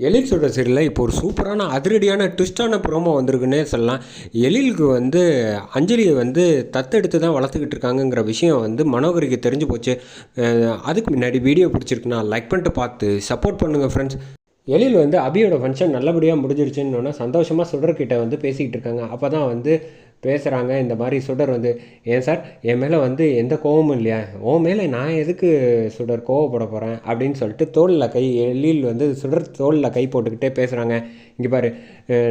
எழில் சொல்கிற சீரியலில் இப்போ ஒரு சூப்பரான அதிரடியான ட்விஸ்டான ப்ரோமோ வந்திருக்குன்னே சொல்லலாம். எழிலுக்கு வந்து அஞ்சலியை வந்து தத்தெடுத்து தான் வளர்த்துக்கிட்டு இருக்காங்கங்கிற விஷயம் வந்து மனோகரிக்கு தெரிஞ்சு போச்சு. அதுக்கு முன்னாடி வீடியோ பிடிச்சிருக்குன்னா லைக் பண்ணிட்டு பார்த்து சப்போர்ட் பண்ணுங்கள் ஃப்ரெண்ட்ஸ் எழில் வந்து அபியோட ஃபங்க்ஷன் நல்லபடியாக முடிஞ்சிருச்சுன்னு சந்தோஷமாக சுடர்கிட்ட வந்து பேசிக்கிட்டு இருக்காங்க. அப்போ தான் வந்து பேசுகிறாங்க இந்த மாதிரி சுடர் வந்து ஏன் சார் என் மேலே வந்து எந்த கோவமும் இல்லையா? ஓ மேலே நான் எதுக்கு சுடர் கோவப்பட போகிறேன் அப்படின்னு சொல்லிட்டு தோளில் கை எழில் வந்து சுடர் தோளில் கை போட்டுக்கிட்டே பேசுகிறாங்க இங்கே பாரு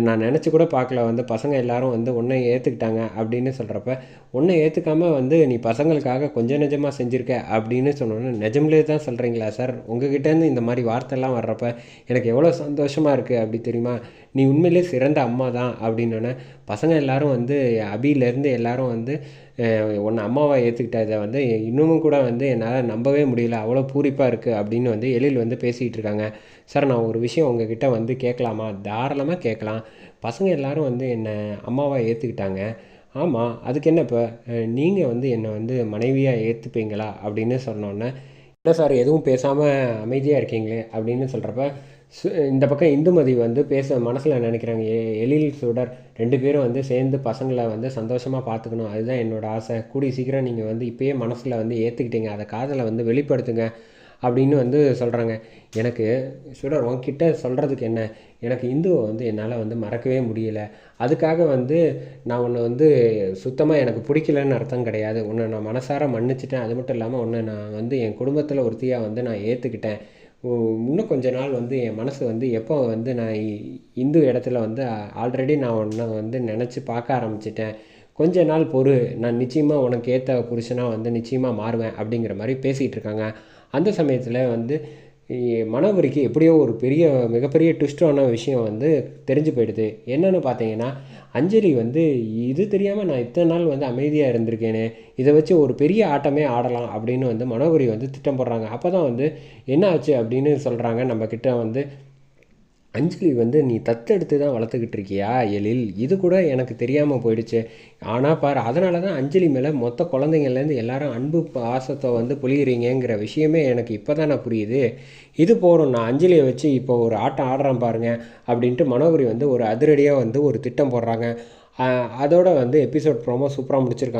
நான் நினச்சி கூட பார்க்கல வந்து பசங்க எல்லாரும் வந்து உன்னை ஏற்றுக்கிட்டாங்க அப்படின்னு சொல்கிறப்ப உன்னை ஏற்றுக்காம வந்து நீ பசங்களுக்காக கொஞ்சம் நிஜமாக செஞ்சுருக்க? அப்படின்னு சொன்னோன்னே நிஜம்லே தான் சொல்கிறீங்களா சார்? உங்ககிட்டேருந்து இந்த மாதிரி வார்த்தைலாம் வர்றப்ப எனக்கு எவ்வளோ சந்தோஷமாக இருக்குது அப்படி தெரியுமா? நீ உண்மையிலே சிறந்த அம்மா தான். அப்படின்னோடனே பசங்க எல்லாரும் வந்து அபியிலேருந்து எல்லாரும் வந்து உன்னை அம்மாவை ஏற்றுக்கிட்டதை வந்து இன்னமும் கூட வந்து என்னால் நம்பவே முடியல. அவ்வளோ பூரிப்பாக இருக்குது அப்படின்னு வந்து எழில் வந்து பேசிகிட்டு இருக்காங்க. சார் நான் ஒரு விஷயம் உங்ககிட்ட வந்து கேட்கலாமா? தாராளமாக கேட்கலாம். பசங்க எல்லாரும் வந்து என்னை அம்மாவை ஏற்றுக்கிட்டாங்க ஆமாம் அதுக்கு என்ன இப்போ நீங்கள் வந்து என்னை வந்து மனைவியாக ஏற்றுப்பீங்களா அப்படின்னு சொன்னோன்னே இல்லை சார் எதுவும் பேசாமல் அமைதியாக இருக்கீங்களே அப்படின்னு சொல்கிறப்ப சு இந்த பக்கம் இந்துமதி வந்து பேச மனசில் நினைக்கிறாங்க? எ எழில் சுடர் ரெண்டு பேரும் வந்து சேர்ந்து பசங்களை வந்து சந்தோஷமாக பார்த்துக்கணும். அதுதான் என்னோட ஆசை. கூடி சீக்கிரம் நீங்கள் வந்து இப்போயே மனசில் வந்து ஏற்றுக்கிட்டீங்க அதை காதலை வந்து வெளிப்படுத்துங்க. அப்படின்னு வந்து சொல்கிறாங்க எனக்கு சுடர் உன்கிட்ட சொல்கிறதுக்கு என்ன? எனக்கு இந்துவை வந்து என்னால் வந்து மறக்கவே முடியல. அதுக்காக வந்து நான் உன்னை வந்து சுத்தமாக எனக்கு பிடிக்கலன்னு அர்த்தம் கிடையாது. உன்னை நான் மனசார மன்னிச்சிட்டேன். அது மட்டும் இல்லாமல் உன்னை நான் வந்து என் குடும்பத்தில் ஒருத்தியாக வந்து நான் ஏற்றுக்கிட்டேன் இன்னும் கொஞ்ச நாள் வந்து என் மனசு வந்து எப்போ வந்து நான் இந்து இடத்துல வந்து ஆல்ரெடி நான் உன்னை வந்து நினச்சி பார்க்க ஆரம்பிச்சிட்டேன். கொஞ்ச நாள் பொறு. நான் நிச்சயமாக உனக்கு ஏற்ற புருஷனாக வந்து நிச்சயமாக மாறுவேன் அப்படிங்கிற மாதிரி பேசிகிட்டு இருக்காங்க. அந்த சமயத்தில் வந்து மனவரிக்கு எப்படியோ ஒரு பெரிய மிகப்பெரிய ட்விஸ்டான விஷயம் வந்து தெரிஞ்சு போயிடுது. என்னென்னு பார்த்தீங்கன்னா அஞ்சலி வந்து இது தெரியாமல் நான் இத்தனை நாள் வந்து அமைதியாக இருந்திருக்கேனே இதை வச்சு ஒரு பெரிய ஆட்டமே ஆடலாம் அப்படின்னு வந்து மனோகரி வந்து திட்டம் போடுறாங்க. அப்போ தான் வந்து என்ன ஆச்சு அப்படின்னு சொல்கிறாங்க நம்மக்கிட்ட வந்து அஞ்சலி வந்து நீ தத்தெடுத்து தான் வளர்த்துக்கிட்டு இருக்கியா எழில்? இது கூட எனக்கு தெரியாமல் போயிடுச்சு. ஆனால் பாரு அதனால தான் அஞ்சலி மேலே மொத்த குழந்தைங்கள்லேருந்து எல்லாரும் அன்பு பாசத்தை வந்து பொழியிறீங்கங்கிற விஷயமே எனக்கு இப்போ தானே புரியுது. இது போகிறோம் நான் அஞ்சலியை வச்சு இப்போ ஒரு ஆட்டம் ஆடுறேன் பாருங்க அப்படின்ட்டு மனோகரி வந்து ஒரு அதிரடியாக வந்து ஒரு திட்டம் போடுறாங்க. அதோட வந்து எபிசோட் ப்ரோமோ சூப்பராக முடிச்சிருக்காங்க.